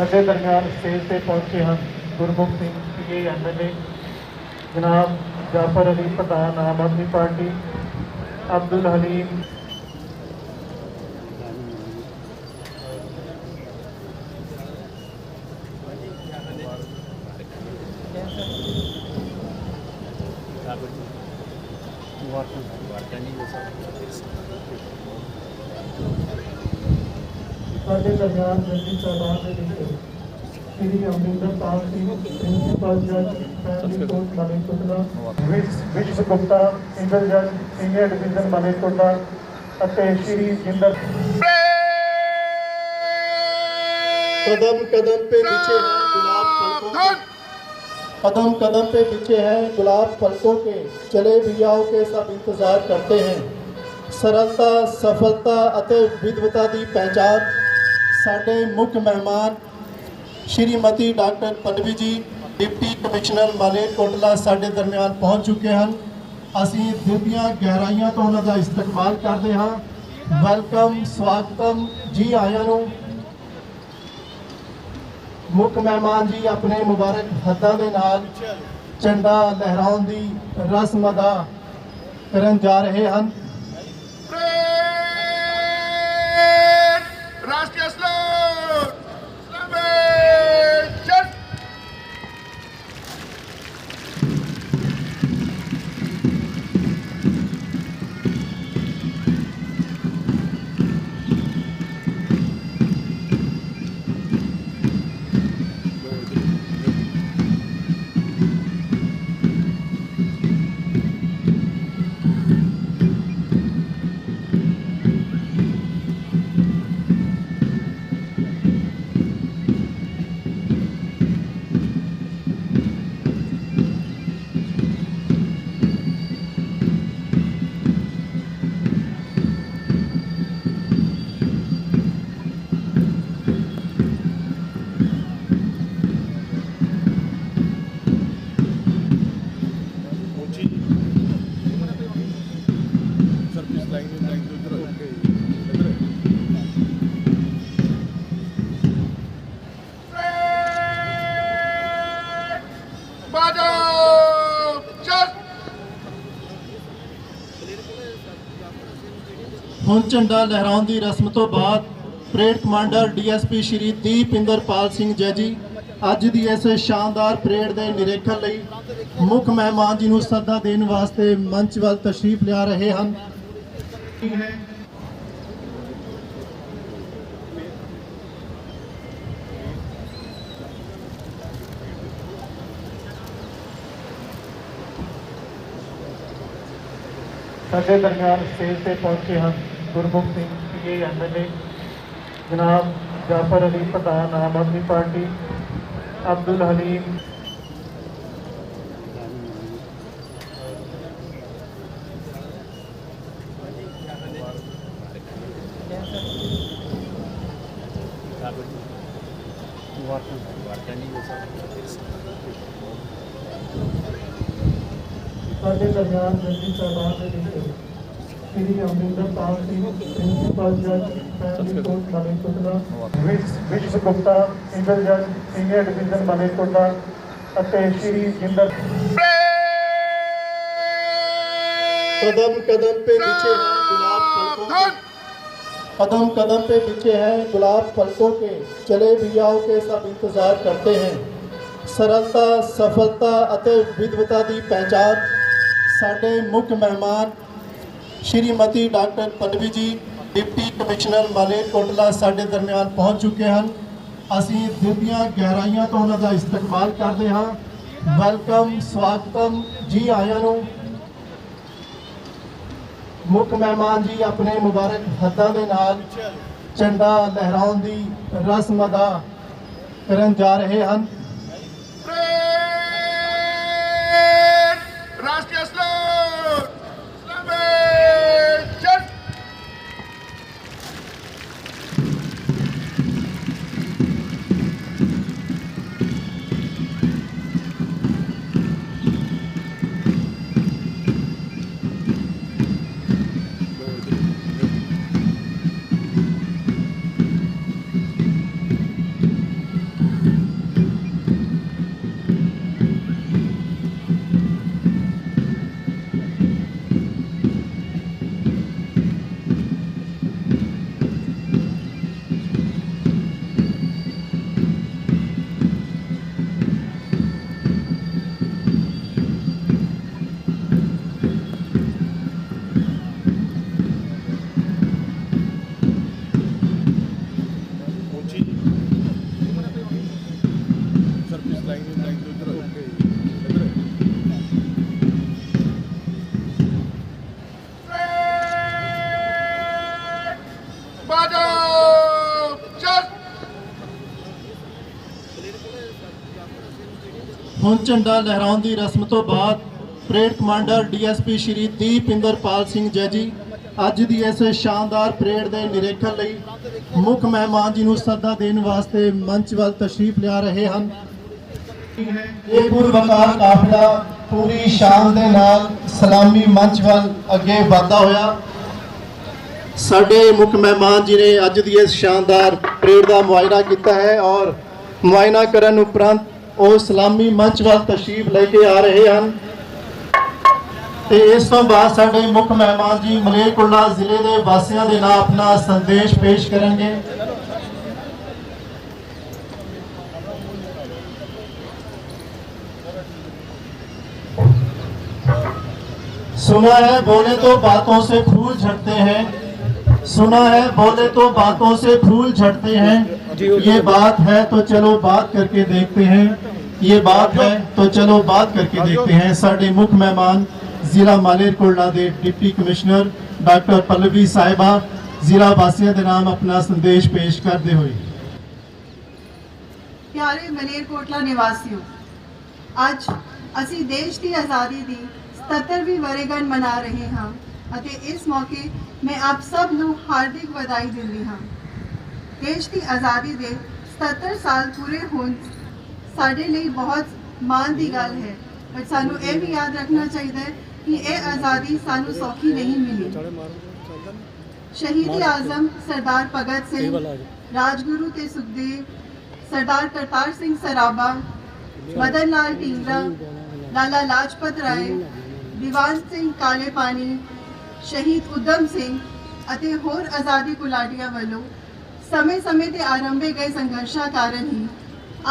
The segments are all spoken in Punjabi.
ਸਾਡੇ ਦਰਮਿਆਨ ਸਟੇਜ ਤੇ ਪਹੁੰਚੇ ਹਨ ਗੁਰਮੁਖ ਸਿੰਘ ਪੀਏ ਐਮਐਲਏ ਜਨਾਬ ਜਾਫਰ ਅਲੀ ਪਠਾਨ ਆਮ ਆਦਮੀ ਪਾਰਟੀ, ਅਬਦੁਲ ਹਲੀਮ صاحب جنگی صاحب نے لکھے شری امریندر صاحب کی پرنسپل جج فیملی کورٹ گپتا سنگل جج سینئر قدم قدم پہ بچھے ہیں گلاب پھلکوں کے۔ قدم قدم پہ ہیں گلاب کے۔ چلے بھی آؤ کے سب انتظار کرتے ہیں۔ سرلتا سفلتا اتے ودوتا دی پہچان۔ ਸਾਡੇ ਮੁੱਖ ਮਹਿਮਾਨ ਸ਼੍ਰੀਮਤੀ ਡਾਕਟਰ ਪਦਵੀ ਜੀ, ਡਿਪਟੀ ਕਮਿਸ਼ਨਰ ਮਾਲੇਰਕੋਟਲਾ ਸਾਡੇ ਦਰਮਿਆਨ ਪਹੁੰਚ ਚੁੱਕੇ ਹਨ। ਅਸੀਂ ਦਿਲ ਦੀਆਂ ਗਹਿਰਾਈਆਂ ਤੋਂ ਉਹਨਾਂ ਦਾ ਇਸਤਕਬਾਲ ਕਰਦੇ ਹਾਂ। ਵੈਲਕਮ, ਸਵਾਗਤਮ ਜੀ ਆਇਆਂ ਨੂੰ। ਮੁੱਖ ਮਹਿਮਾਨ ਜੀ ਆਪਣੇ ਮੁਬਾਰਕ ਹੱਥਾਂ ਦੇ ਨਾਲ ਝੰਡਾ ਲਹਿਰਾਉਣ ਦੀ ਰਸਮ ਅਦਾ ਕਰਨ ਜਾ ਰਹੇ ਹਨ। ਹੁਣ ਝੰਡਾ ਲਹਿਰਾਉਣ ਦੀ ਰਸਮ ਤੋਂ ਬਾਅਦ parade commander DSP Shri Deepinderpal Singh Jaiji ਅੱਜ ਦੀ ਇਸ ਸ਼ਾਨਦਾਰ ਪਰੇਡ ਦੇ ਨਿਰੀਖਣ ਲਈ ਮੁੱਖ ਮਹਿਮਾਨ ਜੀ ਨੂੰ ਸੱਦਾ ਦੇਣ ਵਾਸਤੇ ਮੰਚ ਵੱਲ ਤਸ਼ਰੀਫ ਲਿਆ ਰਹੇ ਹਨ। ਸਾਡੇ ਦਰਮਿਆਨ ਸਟੇਜ ਤੇ ਪਹੁੰਚੇ ਹਨ। ਗੁਰਮੁਖ ਸਿੰਘ ਪੀਏ ਐਮਐਲਏ ਜਨਾਬ ਜਾਫਰ ਅਲੀ ਪ੍ਰਧਾਨ ਆਮ ਆਦਮੀ ਪਾਰਟੀ, ਅਬਦੁਲ ਹਲੀਮ। ਸਾਡੇ ਦਰਮਿਆਨ ਜੱਜੀ ਸਾਹਿਬਾਨ ਦੇ ਵਿੱਚ ਸ੍ਰੀ ਅਮਰਿੰਦਰਪਾਲ ਸਿੰਘ ਪ੍ਰਿੰਸੀਪਲ ਜੱਜ ਫੈਮਿਲੀ ਕੋਰਟ ਮਲੇਕੋਟਲਾ ਵਿਸ਼ ਗੁਪਤਾ ਸਿੰਗਲ ਜੱਜ ਸੀਨੀਅਰ ਡਿਵੀਜ਼ਨ ਮਲੇਕੋਟਲਾ ਅਤੇ ਸ੍ਰੀ ਜਿੰਦਰ कदम कदम पे बिछे हैं गुलाब पलकों के कदम कदम पे बिछे हैं गुलाब पलकों के चले भी आओ के सब इंतजार करते हैं ਸਰਲਤਾ ਸਫਲਤਾ ਅਤੇ ਵਿਦਵਤਾ ਦੀ ਪਹਿਚਾਨ ਸਾਡੇ ਮੁੱਖ ਮਹਿਮਾਨ ਸ਼੍ਰੀਮਤੀ ਡਾਕਟਰ ਪਦਵੀ ਜੀ, ਡਿਪਟੀ ਕਮਿਸ਼ਨਰ ਮਾਲੇਰਕੋਟਲਾ ਸਾਡੇ ਦਰਮਿਆਨ ਪਹੁੰਚ ਚੁੱਕੇ ਹਨ। ਅਸੀਂ ਦਿਲ ਦੀਆਂ ਗਹਿਰਾਈਆਂ ਤੋਂ ਉਹਨਾਂ ਦਾ ਇਸਤਕਬਾਲ ਕਰਦੇ ਹਾਂ। ਵੈਲਕਮ, ਸਵਾਗਤਮ ਜੀ ਆਇਆਂ ਨੂੰ। ਮੁੱਖ ਮਹਿਮਾਨ ਜੀ ਆਪਣੇ ਮੁਬਾਰਕ ਹੱਥਾਂ ਦੇ ਨਾਲ ਝੰਡਾ ਲਹਿਰਾਉਣ ਦੀ ਰਸਮ ਅਦਾ ਕਰਨ ਜਾ ਰਹੇ ਹਨ। ਹੁਣ ਝੰਡਾ ਲਹਿਰਾਉਣ ਦੀ ਰਸਮ ਤੋਂ ਬਾਅਦ parade commander DSP Shri Deepinderpal Singh Jaiji ਅੱਜ ਦੀ ਇਸ ਸ਼ਾਨਦਾਰ ਪਰੇਡ ਦੇ ਨਿਰੀਖਣ ਲਈ ਮੁੱਖ ਮਹਿਮਾਨ ਜੀ ਨੂੰ ਸੱਦਾ ਦੇਣ ਵਾਸਤੇ ਮੰਚ ਵੱਲ ਤਸ਼ਰੀਫ ਲਿਆ ਰਹੇ ਹਨ। ਇਹ ਪੁਰਵਕਾਰ ਕਾਫਲਾ ਪੂਰੀ ਸ਼ਾਨ ਦੇ ਨਾਲ ਸਲਾਮੀ ਮੰਚ ਵੱਲ ਅੱਗੇ ਵਧਦਾ ਹੋਇਆ। ਸਾਡੇ ਮੁੱਖ ਮਹਿਮਾਨ ਜੀ ਨੇ ਅੱਜ ਦੀ ਇਸ ਸ਼ਾਨਦਾਰ ਪਰੇਡ ਦਾ ਮੁਆਇਨਾ ਕੀਤਾ ਹੈ ਔਰ ਮੁਆਇਨਾ ਕਰਨ ਉਪਰੰਤ سلامی منچ وال تشریف لے کے آ رہے ہیں اس مہمان جی ملے کلا ضلع پیش کریں گے سنا ہے بولے تو باتوں سے پھول جھڑتے ہیں سنا ہے بولے تو باتوں سے پھول جھڑتے ہیں یہ بات ہے تو چلو بات کر کے دیکھتے ہیں ये बात है तो चलो बात करके देखते हैं ਸਾਡੇ ਮੁੱਖ ਮਹਿਮਾਨ ਜ਼ਿਲ੍ਹਾ ਮਾਲੇਰਕੋਟਲਾ ਦੇ ਡਿਪਟੀ ਕਮਿਸ਼ਨਰ ਡਾਕਟਰ ਪੱਲਵੀ ਸਾਹਿਬਾ ਜ਼ਿਲ੍ਹਾ ਵਾਸੀਆਂ ਦੇ ਨਾਮ ਆਪਣਾ ਸੰਦੇਸ਼ ਪੇਸ਼ ਕਰਦੇ ਹੋਏ ਪਿਆਰੇ ਮਲੇਰਕੋਟਲਾ ਨਿਵਾਸੀਓ ਅੱਜ ਅਸੀਂ ਦੇਸ਼ ਦੀ ਆਜ਼ਾਦੀ ਦੀ 77ਵੀਂ ਵਰ੍ਹੇਗੰਢ ਮਨਾ ਰਹੇ ਹਾਂ ਅਤੇ ਇਸ ਮੌਕੇ ਮੈਂ ਆਪ ਸਭ ਨੂੰ ਹਾਰਦਿਕ ਵਧਾਈ ਦਿੰਦੀ ਹਾਂ ਦੇਸ਼ ਦੀ ਆਜ਼ਾਦੀ ਦੇ 77 ਸਾਲ ਪੂਰੇ ਹੋਣ ਸਾਡੇ ਲਈ ਬਹੁਤ ਮਾਣ ਦੀ ਗੱਲ ਹੈ। ਪਰ ਸਾਨੂੰ ਇਹ ਵੀ ਯਾਦ ਰੱਖਣਾ ਚਾਹੀਦਾ ਹੈ ਕਿ ਇਹ ਆਜ਼ਾਦੀ ਸਾਨੂੰ ਸੌਖੀ ਨਹੀਂ ਮਿਲੀ। ਸ਼ਹੀਦ ਆਜ਼ਮ ਸਰਦਾਰ ਭਗਤ ਸਿੰਘ ਰਾਜਗੁਰੂ ਤੇ ਸੁਖਦੇਵ ਸਰਦਾਰ ਕਰਤਾਰ ਸਿੰਘ ਸਰਾਭਾ ਮਦਨ ਲਾਲ ਢੀਂਗਰਾ ਲਾਲਾ ਲਾਜਪਤ ਰਾਏ ਦੀਵਾਨ ਸਿੰਘ ਕਾਲੇ ਪਾਣੀ ਸ਼ਹੀਦ ਉਦਮ ਸਿੰਘ ਅਤੇ ਹੋਰ ਆਜ਼ਾਦੀ ਕੁਲਾਟੀਆਂ ਵੱਲੋਂ ਸਮੇਂ-ਸਮੇਂ ਤੇ ਆਰੰਭੇ ਗਏ ਸੰਘਰਸ਼ਾਂ ਕਾਰਨ ਹੀ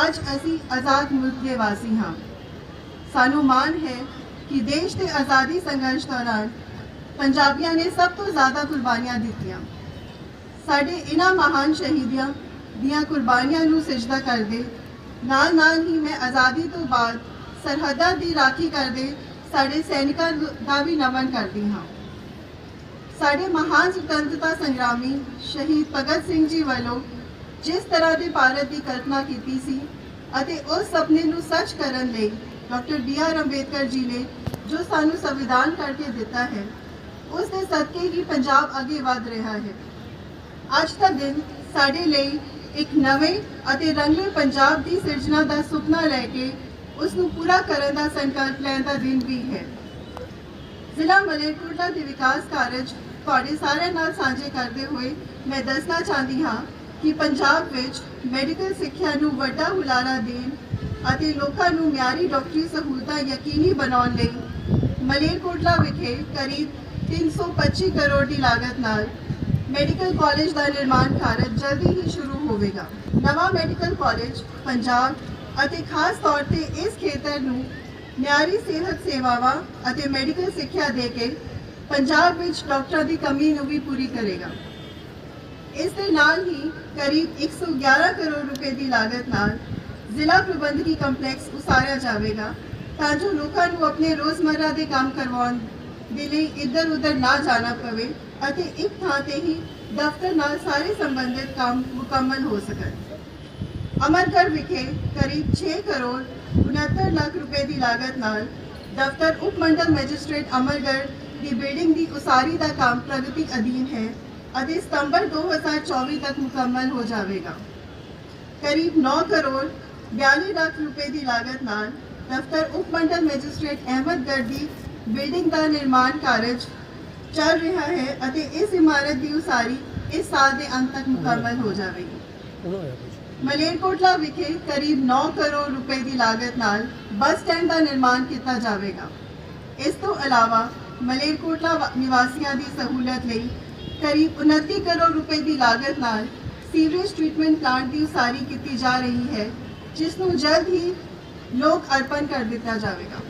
ਅੱਜ ਅਸੀਂ ਆਜ਼ਾਦ ਮੁਲਕ ਦੇ ਵਾਸੀ ਹਾਂ। ਸਾਨੂੰ ਮਾਣ ਹੈ ਕਿ ਦੇਸ਼ ਦੇ ਆਜ਼ਾਦੀ ਸੰਘਰਸ਼ ਦੌਰਾਨ ਪੰਜਾਬੀਆਂ ਨੇ ਸਭ ਤੋਂ ਜ਼ਿਆਦਾ ਕੁਰਬਾਨੀਆਂ ਦਿੱਤੀਆਂ। ਸਾਡੇ ਇਹਨਾਂ ਮਹਾਨ ਸ਼ਹੀਦੀਆਂ ਦੀਆਂ ਕੁਰਬਾਨੀਆਂ ਨੂੰ ਸਜਦਾ ਕਰਦੇ ਨਾਲ ਨਾਲ ਹੀ ਮੈਂ ਆਜ਼ਾਦੀ ਤੋਂ ਬਾਅਦ ਸਰਹੱਦਾਂ ਦੀ ਰਾਖੀ ਕਰਦੇ ਸਾਡੇ ਸੈਨਿਕਾਂ ਦਾ ਵੀ ਨਮਨ ਕਰਦੀ ਹਾਂ। ਸਾਡੇ ਮਹਾਨ ਸੁਤੰਤਰਤਾ ਸੰਗਰਾਮੀ ਸ਼ਹੀਦ ਭਗਤ ਸਿੰਘ ਜੀ ਵੱਲੋਂ ਜਿਸ ਤਰ੍ਹਾਂ ਦੇ ਭਾਰਤ ਦੀ ਕਲਪਨਾ ਕੀਤੀ ਸੀ ਅਤੇ ਉਸ ਸੁਪਨੇ ਨੂੰ ਸੱਚ ਕਰਨ ਲਈ doctor B R Ambedkar ji ਨੇ ਜੋ ਸਾਨੂੰ ਸੰਵਿਧਾਨ ਕਰਕੇ ਦਿੱਤਾ ਹੈ ਉਸ ਦੇ ਸਦਕੇ ਹੀ ਪੰਜਾਬ ਅੱਗੇ ਵਧ ਰਿਹਾ ਹੈ। ਅੱਜ ਦਾ ਦਿਨ ਸਾਡੇ ਲਈ ਇੱਕ ਨਵੇਂ ਅਤੇ ਰੰਗਲੇ ਪੰਜਾਬ ਦੀ ਸਿਰਜਣਾ ਦਾ ਸੁਪਨਾ ਲੈ ਕੇ ਉਸ ਨੂੰ ਪੂਰਾ ਕਰਨ ਦਾ ਸੰਕਲਪ ਲੈਣ ਦਾ ਦਿਨ ਵੀ ਹੈ। ਜ਼ਿਲ੍ਹਾ ਮਲੇਰਕੋਟਲਾ ਦੇ ਵਿਕਾਸ ਕਾਰਜ ਤੁਹਾਡੇ ਸਾਰਿਆਂ ਨਾਲ ਸਾਂਝੇ ਕਰਦੇ ਹੋਏ ਮੈਂ ਦੱਸਣਾ ਚਾਹੁੰਦੀ ਹਾਂ ਕਿ ਪੰਜਾਬ ਵਿੱਚ ਮੈਡੀਕਲ ਸਿੱਖਿਆ ਨੂੰ ਵੱਡਾ ਹੁਲਾਰਾ ਦੇਣ ਅਤੇ ਲੋਕਾਂ ਨੂੰ ਮਿਆਰੀ ਡਾਕਟਰੀ ਸਹੂਲਤਾਂ ਯਕੀਨੀ ਬਣਾਉਣ ਲਈ ਮਲੇਰਕੋਟਲਾ ਵਿਖੇ ਕਰੀਬ 325 ਕਰੋੜ ਦੀ ਲਾਗਤ ਨਾਲ ਮੈਡੀਕਲ ਕਾਲਜ ਦਾ ਨਿਰਮਾਣ ਕਾਰਜ ਜਲਦੀ ਹੀ ਸ਼ੁਰੂ ਹੋਵੇਗਾ। ਨਵਾਂ ਮੈਡੀਕਲ ਕਾਲਜ ਪੰਜਾਬ ਅਤੇ ਖਾਸ ਤੌਰ ਤੇ ਇਸ ਖੇਤਰ ਨੂੰ ਮਿਆਰੀ ਸਿਹਤ ਸੇਵਾਵਾਂ ਅਤੇ ਮੈਡੀਕਲ ਸਿੱਖਿਆ ਦੇ ਕੇ ਪੰਜਾਬ ਵਿੱਚ ਡਾਕਟਰਾਂ ਦੀ ਕਮੀ ਨੂੰ ਵੀ ਪੂਰੀ ਕਰੇਗਾ। ਇਸ ਦੇ ਨਾਲ ਹੀ ਕਰੀਬ 111 ਕਰੋੜ ਰੁਪਏ ਦੀ ਲਾਗਤ ਨਾਲ ਜ਼ਿਲ੍ਹਾ ਪ੍ਰਬੰਧਕੀ ਕੰਪਲੈਕਸ ਉਸਾਰਿਆ ਜਾਵੇਗਾ ਤਾਂ ਜੋ ਲੋਕਾਂ ਨੂੰ ਆਪਣੇ ਰੋਜ਼ਮਰਰਾ ਦੇ ਕੰਮ ਕਰਵਾਉਣ ਦੇ ਲਈ ਇੱਧਰ ਉੱਧਰ ਨਾ ਜਾਣਾ ਪਵੇ ਅਤੇ ਇੱਕ ਥਾਂ ਤੇ ਹੀ ਦਫ਼ਤਰ ਨਾਲ ਸਾਰੇ ਸੰਬੰਧਿਤ ਕੰਮ ਮੁਕੰਮਲ ਹੋ ਸਕਣ ਅਮਰਗੜ੍ਹ ਵਿਖੇ ਕਰੀਬ 6 ਕਰੋੜ 69 ਲੱਖ ਰੁਪਏ ਦੀ ਲਾਗਤ ਨਾਲ ਦਫ਼ਤਰ ਉਪ ਮੰਡਲ ਮੈਜਿਸਟ੍ਰੇਟ ਅਮਰਗੜ੍ਹ ਦੀ ਬਿਲਡਿੰਗ ਦੀ ਉਸਾਰੀ ਦਾ ਕੰਮ ਪ੍ਰਗਤੀ ਅਧੀਨ ਹੈ ਅਤੇ ਸਤੰਬਰ 2024 ਤੱਕ ਮੁਕੰਮਲ ਹੋ ਜਾਵੇਗਾ ਕਰੀਬ 9 ਕਰੋੜ 42 ਲੱਖ ਰੁਪਏ ਦੀ ਲਾਗਤ ਨਾਲ ਦਫ਼ਤਰ ਉਪ ਮੰਡਲ ਮੈਜਿਸਟ੍ਰੇਟ ਅਹਿਮਦਗੜ੍ਹ ਦੀ ਬਿਲਡਿੰਗ ਦਾ ਨਿਰਮਾਣ ਕਾਰਜ ਚੱਲ ਰਿਹਾ ਹੈ ਅਤੇ ਇਸ ਇਮਾਰਤ ਦੀ ਉਸਾਰੀ ਇਸ ਸਾਲ ਦੇ ਅੰਤ ਤੱਕ ਮੁਕੰਮਲ ਹੋ ਜਾਵੇਗੀ ਮਲੇਰਕੋਟਲਾ ਵਿਖੇ ਕਰੀਬ 9 ਕਰੋੜ ਰੁਪਏ ਦੀ ਲਾਗਤ ਨਾਲ ਬੱਸ ਸਟੈਂਡ ਦਾ ਨਿਰਮਾਣ ਕੀਤਾ ਜਾਵੇਗਾ ਇਸ ਤੋਂ ਇਲਾਵਾ ਮਲੇਰਕੋਟਲਾ ਨਿਵਾਸੀਆਂ ਦੀ ਸਹੂਲਤ ਲਈ ਕਰੀਬ 29 ਕਰੋੜ ਰੁਪਏ ਦੀ ਲਾਗਤ ਨਾਲ ਸੀਵਰੇਜ ਟ੍ਰੀਟਮੈਂਟ ਪਲਾਂਟ ਦੀ ਉਸਾਰੀ ਕੀਤੀ ਜਾ ਰਹੀ ਹੈ ਜਿਸ ਨੂੰ ਜਲਦ ਹੀ ਲੋਕ ਅਰਪਣ ਕਰ ਦਿੱਤਾ ਜਾਵੇਗਾ।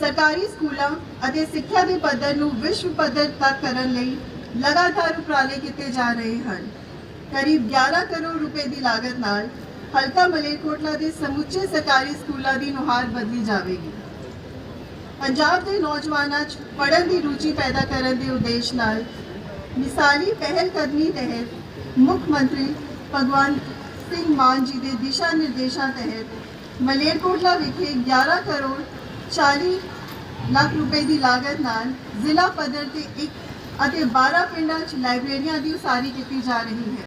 ਸਰਕਾਰੀ ਸਕੂਲਾਂ ਅਤੇ ਸਿੱਖਿਆ ਦੇ ਪੱਧਰ ਨੂੰ ਵਿਸ਼ਵ ਪੱਧਰ ਤੱਕ ਕਰਨ ਲਈ ਲਗਾਤਾਰ ਉਪਰਾਲੇ ਕੀਤੇ ਜਾ ਰਹੇ ਹਨ। ਕਰੀਬ 11 ਕਰੋੜ ਰੁਪਏ ਦੀ ਲਾਗਤ ਨਾਲ ਹਲਕਾ ਮਲੇਰਕੋਟਲਾ ਦੇ ਸਮੁੱਚੇ ਸਰਕਾਰੀ ਸਕੂਲਾਂ ਦੀ ਨੁਹਾਰ ਬਦਲੀ ਜਾਵੇਗੀ। ਪੰਜਾਬ ਦੇ ਨੌਜਵਾਨਾਂ 'ਚ ਪੜ੍ਹਨ ਦੀ ਰੁਚੀ ਪੈਦਾ ਕਰਨ ਦੇ ਉਦੇਸ਼ ਨਾਲ ਮਿਸਾਲੀ ਪਹਿਲ ਕਦਮੀ ਤਹਿਤ ਮੁੱਖ ਮੰਤਰੀ ਭਗਵੰਤ ਸਿੰਘ ਮਾਨ ਜੀ ਦੇ ਦਿਸ਼ਾ ਨਿਰਦੇਸ਼ਾਂ ਤਹਿਤ ਮਲੇਰਕੋਟਲਾ ਵਿਖੇ 11 ਕਰੋੜ 40 ਲੱਖ ਰੁਪਏ ਦੀ ਲਾਗਤ ਨਾਲ ਜ਼ਿਲ੍ਹਾ ਪੱਧਰ ਤੇ ਇੱਕ ਅਤੇ 12 ਪਿੰਡਾਂ 'ਚ ਲਾਇਬ੍ਰੇਰੀਆਂ ਦੀ ਉਸਾਰੀ ਕੀਤੀ ਜਾ ਰਹੀ ਹੈ।